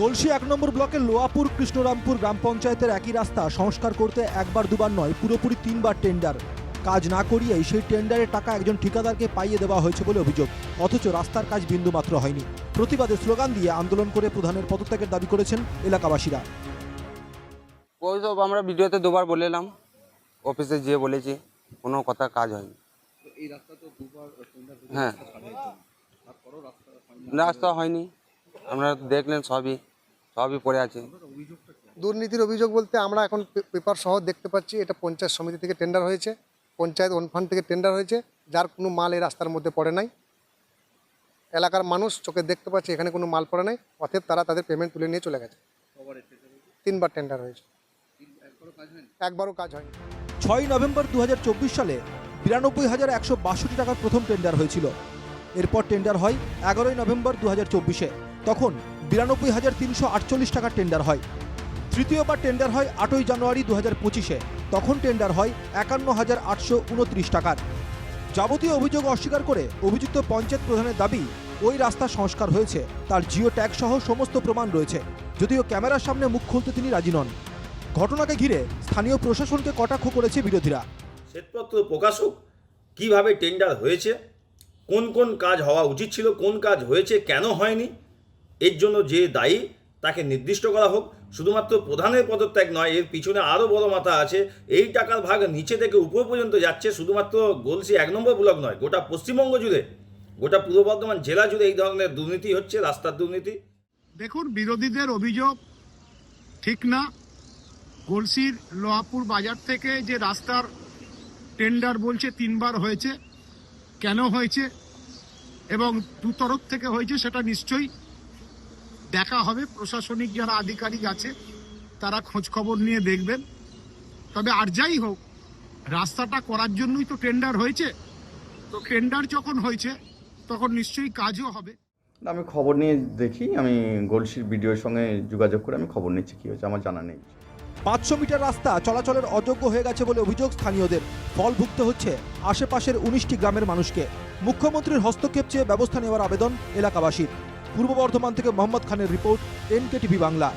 গলসি এক নম্বর ব্লকের লোয়াপুর কৃষ্ণরামপুর গ্রাম পঞ্চায়েতের একই রাস্তা সংস্কার করতে একবার দুবার নয় পুরোপুরি তিনবার টেন্ডার। কাজ না করিয়েই সেই টেন্ডারের টাকা একজন ঠিকাদারকে পাইয়ে দেওয়া হয়েছে বলে অভিযোগ। অথচ রাস্তার কাজ বিন্দুমাত্র হয়নি। প্রতিবাদে স্লোগান দিয়ে আন্দোলন করে প্রধানের পদত্যাগের দাবি করেছেন এলাকাবাসীরা। আমরা ভিডিওতে দুবার বলে এলাম অফিসে যেয়ে বলেছি কোনো কথা কাজ হয়নি। হ্যাঁ। রাস্তা হয়নি। আপনারা দেখলেন সবই। সবই পড়ে আছে। দুর্নীতির অভিযোগ বলতে আমরা এখন পে- পেপার সহ দেখতে পাচ্ছি এটা পঞ্চায়েত সমিতি থেকে টেন্ডার হয়েছে পঞ্চায়েত ওয়ান ফান্ড থেকে টেন্ডার হয়েছে যার কোনো মাল এই রাস্তার মধ্যে পড়ে নাই। এলাকার মানুষ চোখে দেখতে পাচ্ছে এখানে কোনো মাল পড়ে নাই অতএব তারা তাদের পেমেন্ট তুলে নিয়ে চলে গেছে। তিনবার টেন্ডার হয়েছে। একবারও কাজ হয়নি। ছয় নভেম্বর দু হাজার চব্বিশ সালে বিরানব্বই হাজার একশো বাষট্টি টাকার প্রথম টেন্ডার হয়েছিল। এরপর টেন্ডার হয় এগারোই নভেম্বর দু হাজার চব্বিশে। তখন বিরানব্বই হাজার তিনশো আটচল্লিশ টাকার টেন্ডার হয়। তৃতীয়বার টেন্ডার হয় আটই জানুয়ারি দু হাজার পঁচিশে। তখন টেন্ডার হয় একান্ন হাজার আটশো উনত্রিশ টাকার। যাবতীয় অভিযোগ অস্বীকার করে অভিযুক্ত পঞ্চায়েত প্রধানের দাবি, ওই রাস্তা সংস্কার হয়েছে। তার জিও ট্যাগ সহ সমস্ত প্রমাণ রয়েছে। যদিও ক্যামেরার সামনে মুখ খুলতে তিনি রাজি নন। ঘটনাকে ঘিরে স্থানীয় প্রশাসনকে কটাক্ষ করেছে বিরোধীরা। শ্বেতপত্র প্রকাশক, কীভাবে টেন্ডার হয়েছে? কোন কোন কাজ হওয়া উচিত ছিল? কোন কাজ হয়েছে? কেন হয়নি? এর জন্য যে দায়ী তাকে নির্দিষ্ট করা হোক। শুধুমাত্র প্রধানের পদত্যাগ নয়, এর পিছনে আরও বড় মাথা আছে। এই টাকার ভাগ নিচে থেকে উপর পর্যন্ত যাচ্ছে, শুধুমাত্র গলসি এক নম্বর ব্লক নয়, গোটা পশ্চিমবঙ্গ জুড়ে। গোটা পূর্ব বর্ধমান জেলা জুড়ে এই ধরনের দুর্নীতি হচ্ছে, রাস্তার দুর্নীতি। দেখুন, বিরোধীদের অভিযোগ ঠিক না। গলসির লোহাপুর বাজার থেকে যে রাস্তার টেন্ডার বলছে, তিনবার হয়েছে। কেন হয়েছে? এবং দু তরফ থেকে হয়েছে, সেটা নিশ্চয়ই দেখা হবে। প্রশাসনিক যারা আধিকারিক আছে তারা খোঁজ খবর নিয়ে দেখবেন। তবে আর যাই হোক রাস্তাটা করার জন্যই তো টেন্ডার হয়েছে। তো টেন্ডার যখন হয়েছে তখন নিশ্চয়ই কাজও হবে। আমি খবর নিয়ে দেখি। আমি গোলসির ভিডিওর সঙ্গে যোগাযোগ করে আমি খবর নিচ্ছি কী হয়েছে আমার জানা নেই। পাঁচশো মিটার রাস্তা চলাচলের অযোগ্য হয়ে গেছে বলে অভিযোগ স্থানীয়দের। ফল ভুগতে হচ্ছে আশেপাশের উনিশটি গ্রামের মানুষকে। মুখ্যমন্ত্রীর হস্তক্ষেপ চেয়ে ব্যবস্থা নেওয়ার আবেদন এলাকাবাসীর। পূর্ব বর্ধমান থেকে মোহাম্মদ খানের রিপোর্ট এনকে টিভি বাংলা।